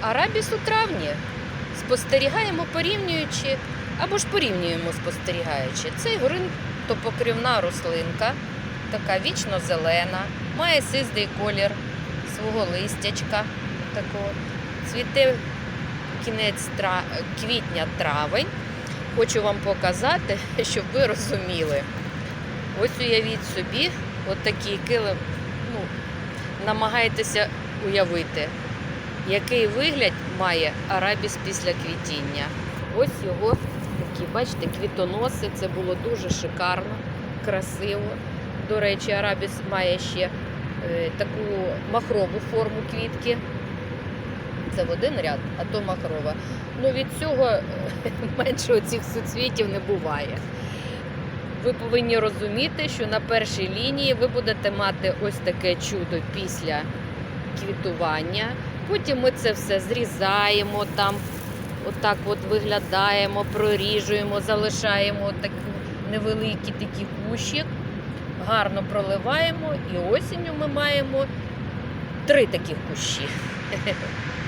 арабіс у травні. Спостерігаємо порівнюючи, або ж порівнюємо спостерігаючи. Цей ґрунтопокривна рослинка, така вічно зелена, має сиздий колір свого листячка. Такого. Цвіте кінець тра... квітня-травень. Хочу вам показати, щоб ви розуміли. Ось уявіть собі, от такий килим, ну, намагайтеся уявити, який вигляд має арабіс після квітіння. Ось його такі, бачите, квітоноси. Це було дуже шикарно, красиво. До речі, арабіс має ще е, таку махрову форму квітки. Це в один ряд, а то махрова. Ну від цього е, менше оцих суцвітів не буває. Ви повинні розуміти, що на першій лінії ви будете мати ось таке чудо після квітування. Потім ми це все зрізаємо там, отак от виглядаємо, проріжуємо, залишаємо такі невеликі такі кущі, гарно проливаємо, і осінню ми маємо три таких кущі.